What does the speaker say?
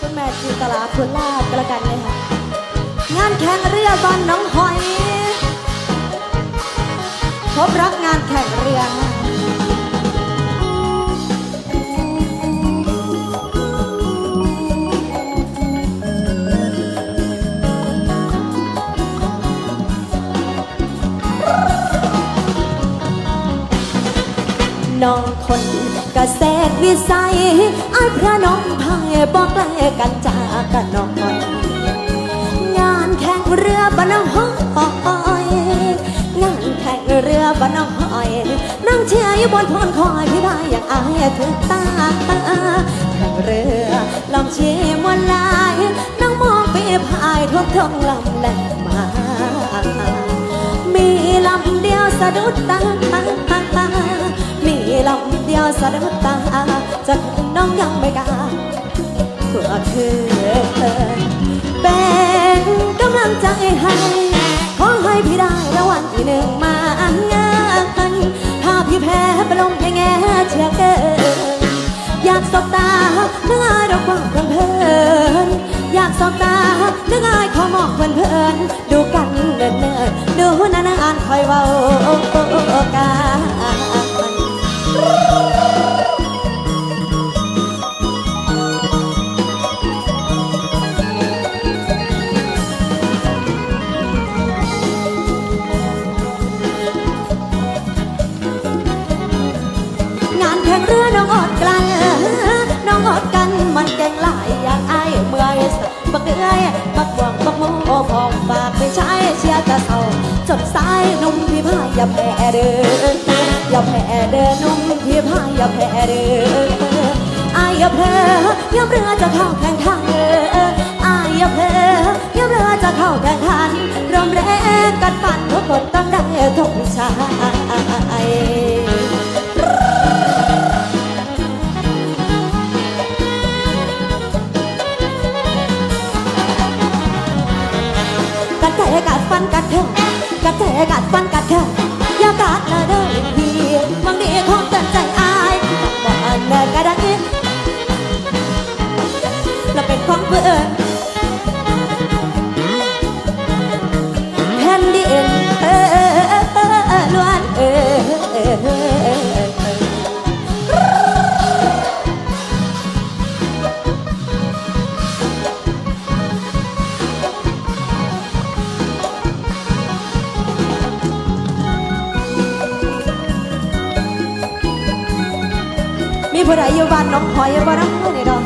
คุณแม่จินตลาคุณลาบกระกันเลยค่ะ งานแข่งเรือบ้านน้องหอย พบรักงานแข่งเรือน้องคนกเกษตรวิสัยไอ้ายพระน้องพา กันจากกันน้องหอยงานแข่งเรือบนน้องหอยงานแข่งเรือบนน้อยนั่งเชียร์อยู่บนพนคอยพี่ได้อย่างอายถึงตาแข่งเรือลำเชียร์มวนลายนั่งมองไปพายทวงทองลำแหลมมามีลำเดียวสะดุดตามีลำเดียวสะดุดตาจะน้องยังไม่กล้า ให้ ขอให้พี่ได้รางวัลที่หนึ่งมางานถ้าพี่แพ้ไปลงแง่เชียเกินอยากสบตาเนื้ออายดอกกว่างเพลินอยากสบตาเนื้ออายขอมองเพลินดูกันเนินๆดูนานๆคอยเว้ากัน บักเอ้ยบักบวงบักโมพองปากไปใช้เชียร์ตะเศร้าจดสายหนุ่มพี่พายอย่าแพ้เด้ออย่าแพ้เด้อหนุ่มพี่พายอย่าแพ้เด้ออายอย่าแพ้อย่าเรือจะเข้าแข่งขันอายอย่าแพ้อย่าเรือจะเข้าแข่งขันรวมแรงกันปั่นทุกคนต้องได้ นกัดแทะกัดแทกัดฟันกัดแทะอย่ากัดละเด้อพี่บางทีคงเตือนใจอายบอกอันเดินกระดังอีกเราเป็นของเพื่อ ผู้ใดอยู่บ้านน้องหอยบ่น้องนี่ดอก